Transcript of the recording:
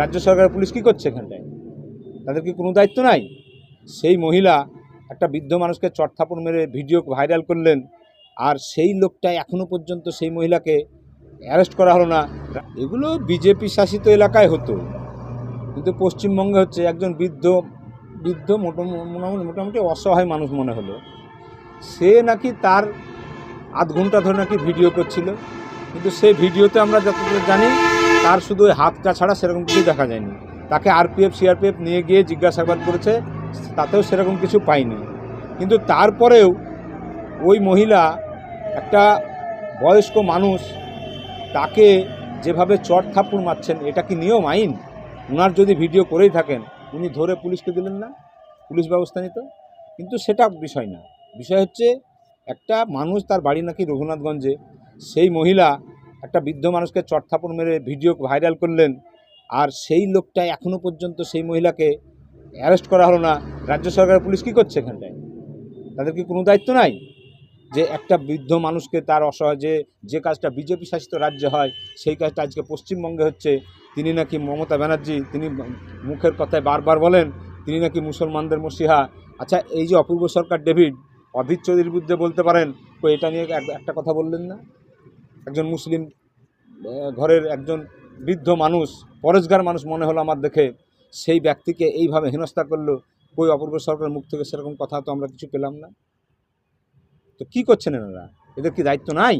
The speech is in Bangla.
রাজ্য সরকারের পুলিশ কী করছে এখানটায়? তাদের কি কোনো দায়িত্ব নাই? সেই মহিলা একটা বৃদ্ধ মানুষকে চটথাপড় মেরে ভিডিও ভাইরাল করলেন, আর সেই লোকটা এখনও পর্যন্ত সেই মহিলাকে অ্যারেস্ট করা হলো না। এগুলো বিজেপি শাসিত এলাকায় হতো, কিন্তু পশ্চিমবঙ্গে হচ্ছে একজন বৃদ্ধ বৃদ্ধ মোটামুটি মোটামুটি অসহায় মানুষ মনে হলো। সে নাকি তার আধ ঘণ্টা ধরে নাকি ভিডিও করছিল, কিন্তু সেই ভিডিওতে আমরা যতদূর জানি তার শুধু ওই হাতটা ছাড়া সেরকম কিছু দেখা যায়নি। তাকে আরপিএফ, সিআরপিএফ নিয়ে গিয়ে জিজ্ঞাসাবাদ করেছে, তাতেও সেরকম কিছু পাইনি। কিন্তু তারপরেও ওই মহিলা, একটা বয়স্ক মানুষ, তাকে যেভাবে চট থাপ্পড় মারছেন, এটা কি নিয়ম আইন? ওনার যদি ভিডিও করেই থাকেন, উনি ধরে পুলিশকে দিলেন না? পুলিশ ব্যবস্থা নিত? কিন্তু সেটা বিষয় না। বিষয় হচ্ছে, একটা মানুষ তার বাড়ি নাকি রঘুনাথগঞ্জে, সেই মহিলা একটা বৃদ্ধ মানুষকে চটথাপড় মেরে ভিডিও ভাইরাল করলেন, আর সেই লোকটা এখনও পর্যন্ত সেই মহিলাকে অ্যারেস্ট করা হলো না। রাজ্য সরকারের পুলিশ কী করছে এখানটায়? তাদের কি কোনো দায়িত্ব নাই? যে একটা বৃদ্ধ মানুষকে তার অসহায় যে কাজটা বিজেপি শাসিত রাজ্যে হয়, সেই কাজটা আজকে পশ্চিমবঙ্গে হচ্ছে। তিনি নাকি মমতা ব্যানার্জি, তিনি মুখের কথায় বারবার বলেন, তিনি নাকি মুসলমানদের মসিহা। আচ্ছা এই যে অপূর্ব সরকার ডেভিড, অধীর চৌধুরীর বিরুদ্ধে বলতে পারেন তো এটা নিয়ে একটা কথা বললেন না? একজন মুসলিম ঘরের একজন বৃদ্ধ মানুষ, পরেশগার মানুষ মনে হলো আমার দেখে, সেই ব্যক্তিকে এইভাবে হেনস্থা করল, কই অপূর্ব সরকারের মুখ থেকে সেরকম কথা তো আমরা কিছু পেলাম না। তো কি করছেন এনারা? এদের কি দায়িত্ব নাই?